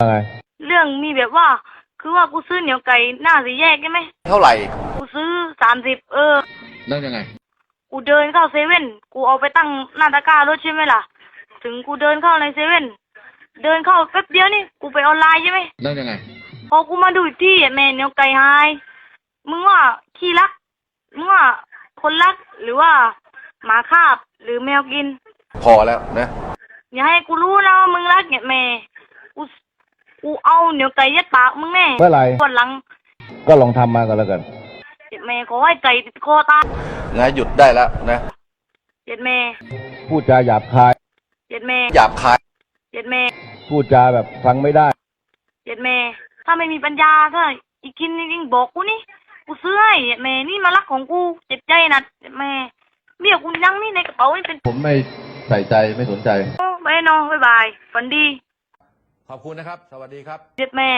อะไรเรื่องมีแบบว่า คือว่ากูซื้อเหนียวไก่หน้าสีแยกใช่ไหมเท่าไหร่ กูซื้อสามสิบเออ แล้วยังไง กูเดินเข้าเซเว่นกูเอาไปตั้งหน้าตะกร้ารถใช่ไหมล่ะ ถึงกูเดินเข้าในเซเว่นเดินเข้าแป๊บเดียวนี่กูไปออนไลน์ใช่ไหมแล้วยังไง พอกูมาดูอีกที่อะแม่เหนียวไก่หายมึงว่าขี้รักมึงว่าคนรักหรือว่าหมาคาบหรือแมวกิน พอแล้วนะ อย่าให้กูรู้นะว่ามึงรักเนี่ยแม่กู กูเอาเหนียวไก่ยัดปากมึงแน่เมื่อไหร่วันหลัง ก็ลองทำมากันแล้วกัน เจ็ดแม่ขอให้ไก่ติดคอตายนะหยุดได้แล้วนะเจ็ดแม่พูดจาหยาบคาย เจ็ดแม่หยาบคายเจ็ดแม่พูดจาแบบฟังไม่ได้ เจ็ดแม่ถ้าไม่มีปัญญาถ้าอีกกินจริงๆบอกกูนี่กูซื้อให้เจ็ดแม่นี่มารักของกูเจ็บใจนะเจ็ดแม่เบี้ยกูยังนี่ในกระเป๋านี่เป็นผมไม่ใส่ใจไม่สนใจ โอ้ไปนอนบ๊ายบายฝันดี ขอบคุณนะครับ สวัสดีครับเจ็ดแม่